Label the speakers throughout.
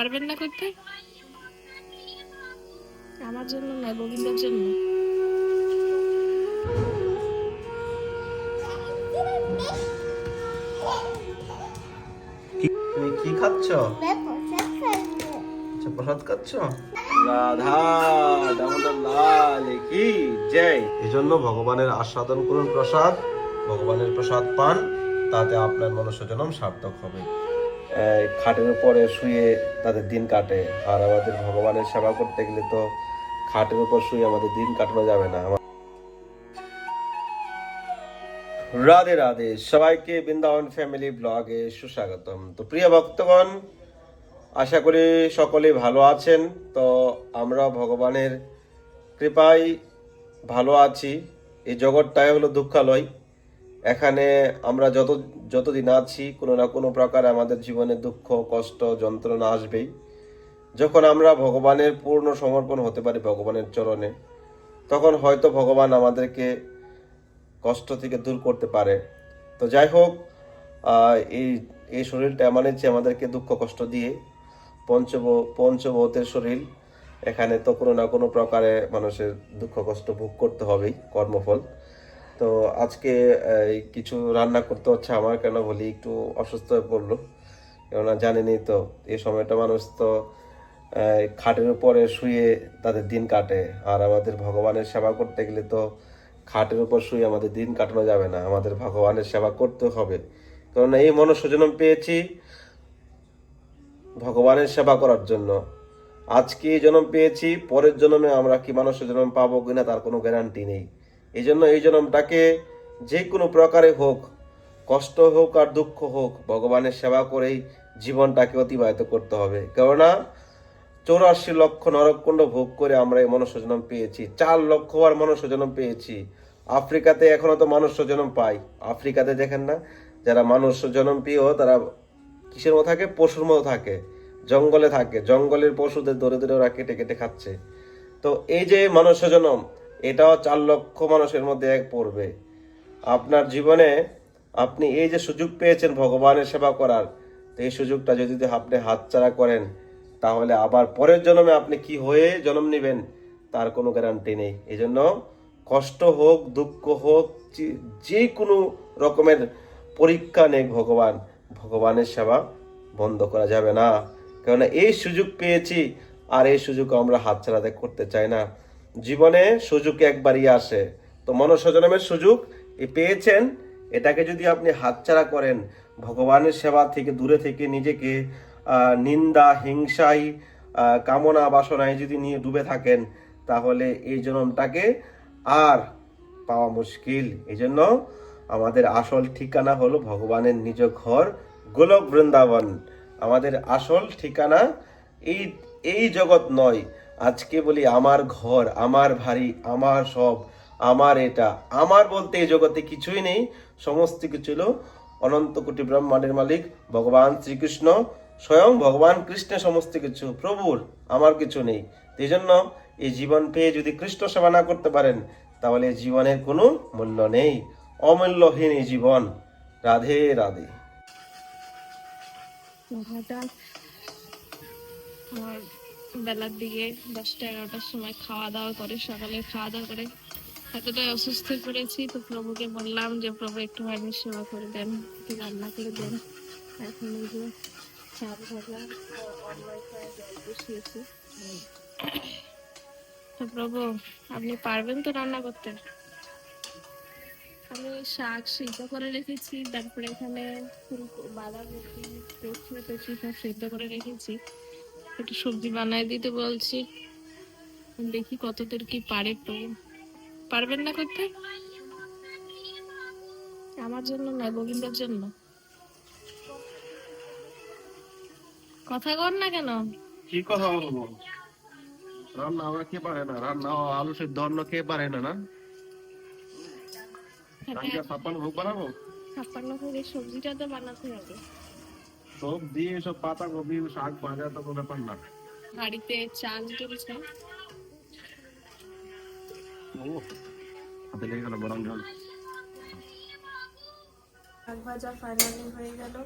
Speaker 1: পারবেন না করতে? আমার জন্য না গোবিন্দের জন্য।
Speaker 2: তুমি কি খাচ্ছ? আচ্ছা প্রসাদ খাচ্ছ? রাধা দামোদর লাল কি? জয়। এই জন্য ভগবানের আস্বাদন করুন প্রসাদ ভগবানের প্রসাদ পান তাতে আপনার মনুষ্য জন্ম সার্থক হবে। খাটের উপরে শুয়ে তাদের দিন কাটে। আর আমাদের ভগবানের সেবা করতে গেলে তো খাটের উপর শুয়ে আমাদের দিন কাটানো যাবে না। রাধে রাধে। সবাইকে বৃন্দাবন ফ্যামিলি ব্লগে সুস্বাগতম। তো প্রিয় ভক্তগণ, আশা করি সকলে ভালো আছেন। তো আমরা ভগবানের কৃপায় ভালো আছি। এই জগৎটাই হলো দুঃখালয়। এখানে আমরা যত, যতদিন আছি, কোনো না কোনো প্রকার আমাদের জীবনে দুঃখ, কষ্ট, যন্ত্রণা আসবেই। যখন আমরা ভগবানের পূর্ণ সমর্পণ হতে পারি ভগবানের চরণে, তখন হয়তো ভগবান আমাদেরকে কষ্ট থেকে দূর করতে পারে। তো যাই হোক এই এই শরীরটা এমন যে আমাদেরকে দুঃখ, কষ্ট দিয়ে। পঞ্চভ পঞ্চভূতের শরীর, এখানে তো কোনো না কোনো প্রকারে মানুষের দুঃখ, কষ্ট ভোগ করতে হবেই, কর্মফল। তো আজকে কিছু রান্না করতে হচ্ছে আমার কেন বলি, একটু অসুস্থ হয়ে পড়ল। কেননা জানেনই তো, এই সময়টা মানুষ তো খাটের উপরে শুয়ে তাদের দিন কাটে। আর আমাদের ভগবানের সেবা করতে গেলে তো খাটের উপর শুয়ে আমাদের দিন কাটানো যাবে না, আমাদের ভগবানের সেবা করতে হবে। কারণ এই মনস্বজনম পেয়েছি ভগবানের সেবা করার জন্য। আজকে এই জন্ম পেয়েছি, পরের জন্মে আমরা কি মানুষের জন্ম পাবো কিনা তার কোনো গ্যারান্টি নেই। এই জন্য এই জন্মটাকে যে কোনো প্রকারে হোক, কষ্ট হোক আর দুঃখ হোক, ভগবানের সেবা করেই জীবনটাকে অতিবাহিত করতে হবে। কেননা চৌরাশি লক্ষ নরককুণ্ড ভোগ করে আমরা এই মনুষ্য জন্ম পেয়েছি। চার লক্ষ আর মনুষ্য জন্ম পেয়েছি। আফ্রিকাতে এখনও তো মানুষ্য জন্ম পাই। আফ্রিকাতে দেখেন না, যারা মানুষ্য জন্ম পেয়েও তারা কিসের মতো থাকে? পশুর মতো থাকে। জঙ্গলে থাকে। জঙ্গলের পশুদের ধরে ধরে ওরা কেটে কেটে খাচ্ছে। তো এই যে মনুষ্য জন্ম এটাও চার লক্ষ মানুষের মধ্যে এক পড়বে। আপনার জীবনে আপনি এই যে সুযোগ পেয়েছেন ভগবানের সেবা করার, তো এই সুযোগটা যদি আপনি হাতছাড়া করেন, তাহলে আবার পরের জন্মে আপনি কি হয়ে জন্ম নেবেন, তার কোনো গ্যারান্টি নেই। এই জন্য কষ্ট হোক, দুঃখ হোক, যে- কোনো রকমের পরীক্ষা নেই ভগবান, ভগবানের সেবা বন্ধ করা যাবে না। কেননা এই সুযোগ পেয়েছি, আর এই সুযোগ আমরা হাতছাড়া করতে চাই না। জীবনে সুযোগ একবারই আসে। তো মনুষ্য জন্মের সুযোগ পেয়েছেন। এটাকে যদি আপনি হাতছাড়া করেন, ভগবানের সেবা থেকে দূরে থেকে নিজেকে নিন্দা, হিংসাই কামনা বাসনায় যদি নিয়ে ডুবে থাকেন, তাহলে এই জন্মটাকে আর পাওয়া মুশকিল। এই জন্য আমাদের আসল ঠিকানা হলো ভগবানের নিজ ঘর, গোলক বৃন্দাবন। আমাদের আসল ঠিকানা এই এই জগৎ নয় আজকে বলি আমার ঘর, আমার ভারী আমার সব, আমার এটা। আমার বলতে এই জগতে কিছুই নেই, সমস্ত কিছু হলো অনন্ত কোটি ব্রহ্মাণ্ডের মালিক, ভগবান শ্রীকৃষ্ণ, স্বয়ং ভগবান কৃষ্ণের সমস্ত কিছু, প্রভুর, আমার কিছু নেই। এই জন্য এই জীবন পেয়ে যদি কৃষ্ণ সেবা না করতে পারেন, তাহলে জীবনের কোনো মূল্য নেই। অমূল্যহীন এই জীবন। রাধে রাধে।
Speaker 1: আমার বেলার দিকে দশটা এগারোটার সময় খাওয়া দাওয়া করে, সকালে খাওয়া দাওয়া করে। এতটাই অসুস্থ পড়েছি তো প্রভুকে বললাম যে, প্রভু, একটু মানুষ সেবা করে দেন, একটু রান্না করে দেন। এখন এই যে চাল ভাজা তো প্রভু, আপনি পারবেন তো রান্না করতে? আমি শাক সিদ্ধ করে রেখেছি, তারপরে এখানে বাঁধাকপি, কচু টচু সব সিদ্ধ করে রেখেছি। একটু সবজি বানায় দিতে বলছি। দেখি কতদূর কি পারে তো। পারবেন না করতে? আমার জন্য না গোবিন্দের জন্য। কথা কর না কেন?
Speaker 2: কি কথা বলব? রান্না আমরা কে পারে না? রান্না আলু সেদ্ধ অন্য কে পারে না না? ছাপ্পান্ন ভোগ বানাবো?
Speaker 1: ছাপ্পান্ন করে সবজিটা তো বানাতে হবে।
Speaker 2: সব দিয়ে সব পাতা কপি শাক ভাজা তো কোনো ব্যাপার না।
Speaker 1: বাড়িতে চাল তুলছে
Speaker 2: ও হাতে লেগে গেল গরম জল।
Speaker 1: শাক ভাজা ফাইনালি হয়ে গেল।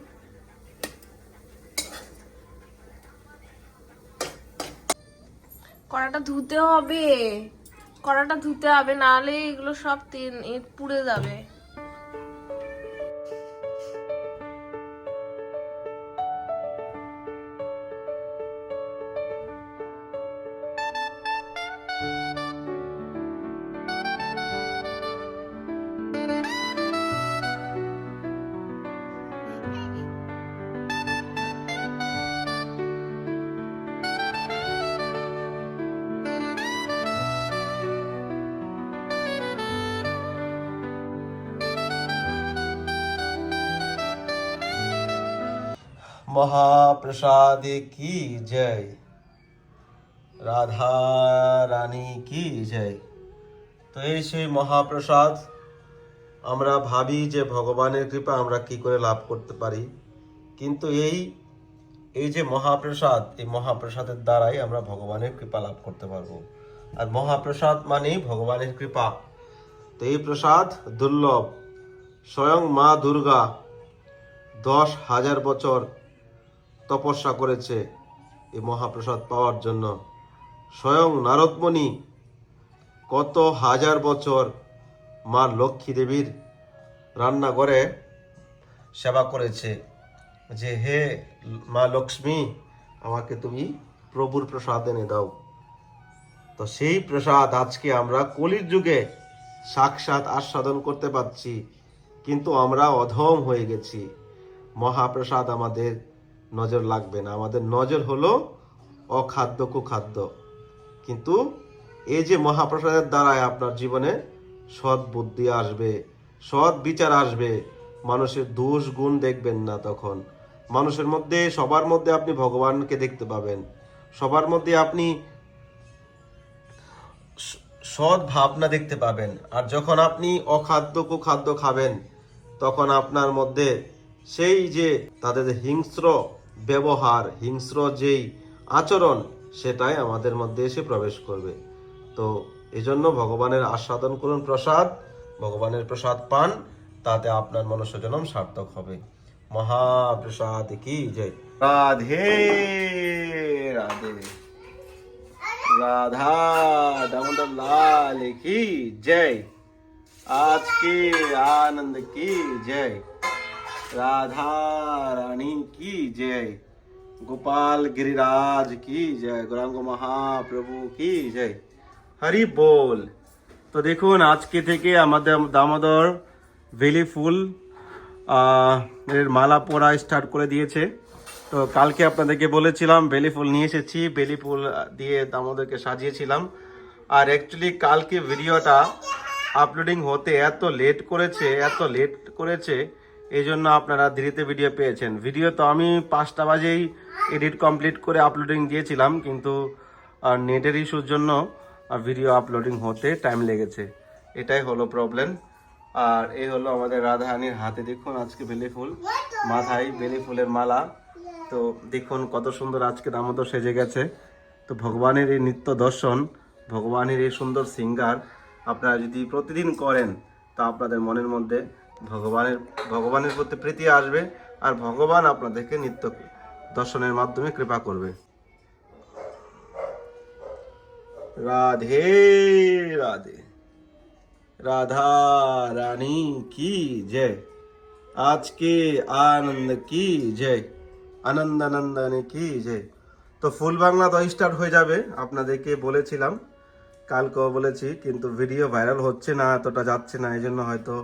Speaker 1: কড়াটা ধুতে হবে। কড়াটা ধুতে হবে নাহলে এগুলো সব তিন এ পুড়ে যাবে।
Speaker 2: মহাপ্রসাদে কি জয়? রাধা রানী কি জয়? তো এই সেই মহাপ্রসাদ, আমরা ভাবি যে ভগবানের কৃপা আমরা কি করে লাভ করতে পারি। কিন্তু এই এই যে মহাপ্রসাদ, এই মহাপ্রসাদের দ্বারাই আমরা ভগবানের কৃপা লাভ করতে পারব। আর মহাপ্রসাদ মানেই ভগবানের কৃপা। তো এই প্রসাদ দুর্লভ। স্বয়ং মা দুর্গা দশ হাজার বছর তপস্যা করেছে এই মহাপ্রসাদ পাওয়ার জন্য। স্বয়ং নারদমণি কত হাজার বছর মা লক্ষ্মী দেবীর রান্নাঘরে সেবা করেছে যে, হে মা লক্ষ্মী, আমাকে তুমি প্রভুর প্রসাদ এনে দাও। তো সেই প্রসাদ আজকে আমরা কলির যুগে সাক্ষাৎ আস্বাদন করতে পারছি, কিন্তু আমরা অধম হয়ে গেছি। মহাপ্রসাদ আমাদের নজর লাগবে না। আমাদের নজর হলো অখাদ্য, কুখাদ্য। কিন্তু এই যে মহাপ্রসাদের দ্বারাই আপনার জীবনে সৎ বুদ্ধি আসবে, সৎ বিচার আসবে, মানুষের দোষ গুণ দেখবেন না তখন। মানুষের মধ্যে, সবার মধ্যে আপনি ভগবানকে দেখতে পাবেন। সবার মধ্যে আপনি সৎ ভাবনা দেখতে পাবেন। আর যখন আপনি অখাদ্য, কুখাদ্য খাবেন, তখন আপনার মধ্যে সেই যে তাদের হিংস্র ব্যবহার, হিংস্র যেই আচরণ, সেটাই আমাদের মধ্যে এসে প্রবেশ করবে। তো এজন্য ভগবানের আস্বাদন করুন, প্রসাদ। ভগবানের প্রসাদ পান, তাতে আপনার মনুষ্যজনম সার্থক হবে। মহাপ্রসাদ কি জয়। রাধে রাধে। রাধা, দামোদর লাল কি জয়। আজকে আনন্দ কি জয়। রাধা রানী কি জয়? গোপাল গিরিরাজ কি জয়? গৌরাঙ্গ মহাপ্রভু কি জয়? হরি বল। তো দেখুন, আজকে থেকে আমাদের দামোদর ভেলি ফুল এর মালা পরা স্টার্ট করে দিয়েছে। তো কালকে আপনাদেরকে বলেছিলাম বেলি ফুল নিয়ে এসেছি। বেলি ফুল দিয়ে দামোদরকে সাজিয়েছিলাম। আর অ্যাকচুয়ালি কালকে ভিডিওটা আপলোডিং হতে এত লেট করেছে, এত লেট করেছে এই জন্য আপনারা ধীরেতে ভিডিও পেয়েছেন। ভিডিও তো আমি পাঁচটা বাজেই এডিট কমপ্লিট করে আপলোডিং দিয়েছিলাম, কিন্তু নেটের ইস্যুর জন্য ভিডিও আপলোডিং হতে টাইম লেগেছে। এটাই হলো প্রবলেম আর এই হলো আমাদের রাধারানীর হাতে। দেখুন আজকে বেলি ফুল, মাথায় বেলি ফুলের মালা। তো দেখুন কত সুন্দর আজকে দামোদর সেজে গেছে। তো ভগবানের এই নিত্য দর্শন, ভগবানের এই সুন্দর সিঙ্গার আপনারা যদি প্রতিদিন করেন, তা আপনাদের মনের মধ্যে ভগবানের ভগবানের প্রতি প্রীতি আসবে আর ভগবান আপনাদেরকে নিত্য দর্শনের মাধ্যমে কৃপা করবে। রাধে রাধে। রাধা রানী কি জয়। আজকে আনন্দ কি জয়। আনন্দ আনন্দনে কি জয়। তো ফুল বাংলা তো স্টার্ট হয়ে যাবে, আপনাদেরকে বলেছিলাম, কালকেও বলেছি, কিন্তু ভিডিও ভাইরাল হচ্ছে না, এতটা যাচ্ছে না এই জন্য হয়তো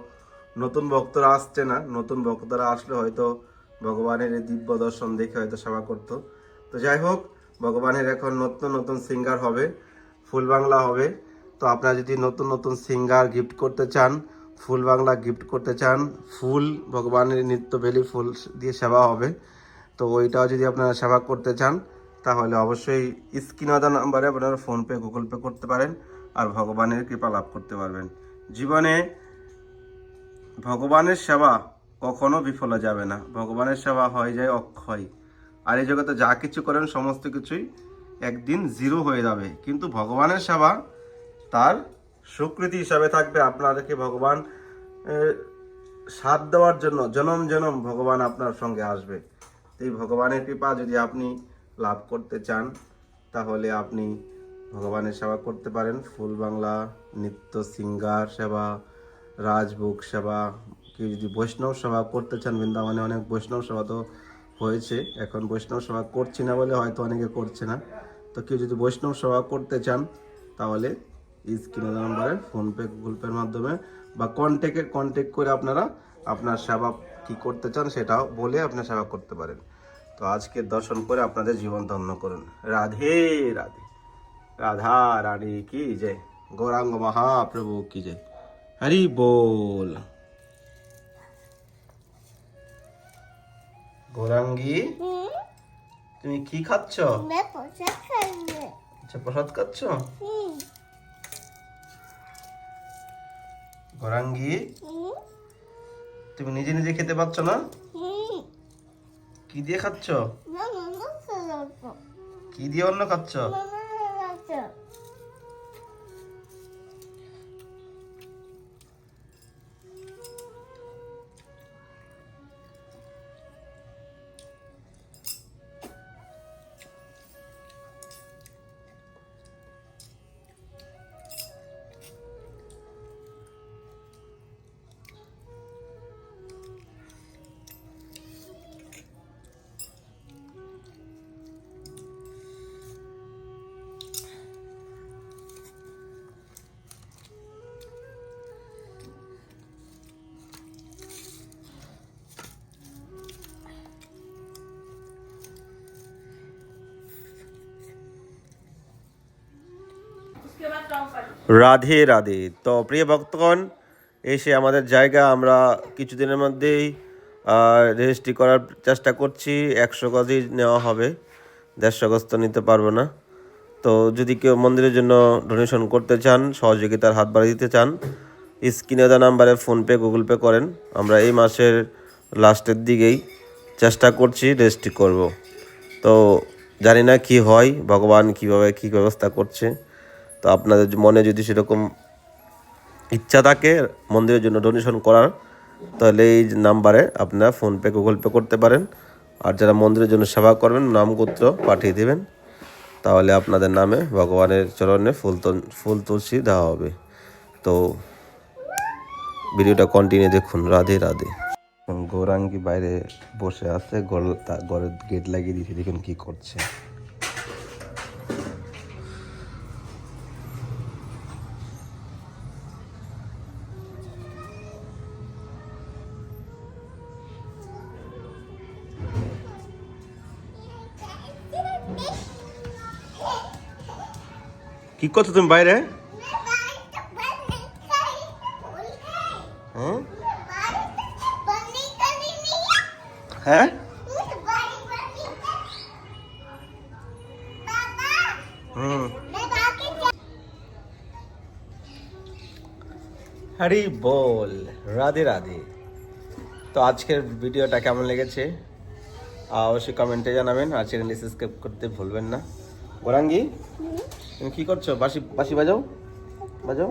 Speaker 2: নতুন ভক্তরা আসছে না, নতুন ভক্তরা আসলে হয়তো ভগবানের এই দিব্য দর্শন দেখে হয়তো সেবা করতো। তো যাই হোক, ভগবানের এখন নতুন নতুন সিঙ্গার হবে, ফুল বাংলা হবে। তো আপনারা যদি নতুন নতুন সিঙ্গার গিফট করতে চান, ফুল বাংলা গিফট করতে চান, ফুল, ভগবানের নিত্য বেলি ফুল দিয়ে সেবা হবে। তো ওইটাও যদি আপনারা সেবা করতে চান, তাহলে অবশ্যই স্ক্রিন আদা নাম্বারে আপনারা ফোনপে, গুগল পে করতে পারেন আর ভগবানের কৃপা লাভ করতে পারবেন। জীবনে ভগবানের সেবা কখনো বিফলে যাবে না। ভগবানের সেবা হয়ে যায় অক্ষয়। আর এই জগতে যা কিছু করেন, সমস্ত কিছুই একদিন জিরো হয়ে যাবে। কিন্তু ভগবানের সেবা তার স্বীকৃতি হিসাবে থাকবে। আপনাদেরকে ভগবান সাথ দেওয়ার জন্য জনম জনম ভগবান আপনার সঙ্গে আসবে। এই ভগবানের কৃপা যদি আপনি লাভ করতে চান, তাহলে আপনি ভগবানের সেবা করতে পারেন। ফুল বাংলা, নিত্য সিঙ্গার সেবা। রাজভোগ সেবা, কেউ যদি বৈষ্ণব সেবা করতে চান, বৃন্দাবনে অনেক বৈষ্ণব সেবা তো হয়েছে। এখন বৈষ্ণব সেবা করছি না বলে হয়তো অনেকে করছে না। তো কেউ যদি বৈষ্ণব সেবা করতে চান, তাহলে স্ক্রিনে নাম্বারে ফোনপে, গুগল পের মাধ্যমে বা কন্ট্যাক্টে কন্ট্যাক্ট করে আপনারা আপনার সেবা কি করতে চান সেটাও বলে আপনি সেবা করতে পারেন। তো আজকের দর্শন করে আপনাদের জীবন ধন্য করুন। রাধে রাধে। রাধা রানী কি জয়। গৌরাঙ্গ মহাপ্রভু কি জয়। হরি বল। গোরাঙ্গি তুমি কি খাচ্ছ? আচ্ছা প্রসাদ খাচ্ছ? গোরাঙ্গি তুমি নিজে নিজে খেতে পাচ্ছ না? কি দিয়ে খাচ্ছ? কি দিয়ে অন্য খাচ্ছ? রাধে রাধে। তো প্রিয় ভক্তগণ, এসে আমাদের জায়গা আমরা কিছুদিনের মধ্যেই রেজিস্ট্রি করার চেষ্টা করছি। একশো গজই নেওয়া হবে। দেড়শো গজ তো নিতে পারব না। তো যদি কেউ মন্দিরের জন্য ডোনেশন করতে চান, সহযোগিতার হাত বাড়িয়ে দিতে চান, স্ক্রিনে দেওয়া নাম্বারে ফোনপে, গুগল পে করেন। আমরা এই মাসের লাস্টের দিকেই চেষ্টা করছি, রেজিস্ট্রি করব। তো জানি না কি হয়, ভগবান কীভাবে কি ব্যবস্থা করছে। তো আপনাদের মনে যদি সেরকম ইচ্ছা থাকে মন্দিরের জন্য ডোনেশন করার, তাহলে এই নাম্বারে আপনারা ফোনপে গুগল পে করতে পারেন। আর যারা মন্দিরের জন্য সেবা করবেন, নামগোত্র পাঠিয়ে দেবেন। তাহলে আপনাদের নামে ভগবানের চরণে ফুল ফুল তুলসী দেওয়া হবে। তো ভিডিওটা কন্টিনিউ দেখুন। রাধে রাধে। গৌরাঙ্গি বাইরে বসে আছে ঘরের গেট লাগিয়ে দিয়েছে, দেখুন কি করছে। কি করছ তুমি বাইরে? হ্যাঁ? হ্যাঁ? হুম। হরি বল রাধে রাধে। তো আজকের ভিডিওটা কেমন লেগেছে? অবশ্যই কমেন্টে জানাবেন। আর চ্যানেলটি সাবস্ক্রাইব করতে ভুলবেন না। গোরাঙ্গি তুমি কি করছ? বাসি বাসি বাজাও? বাজাও?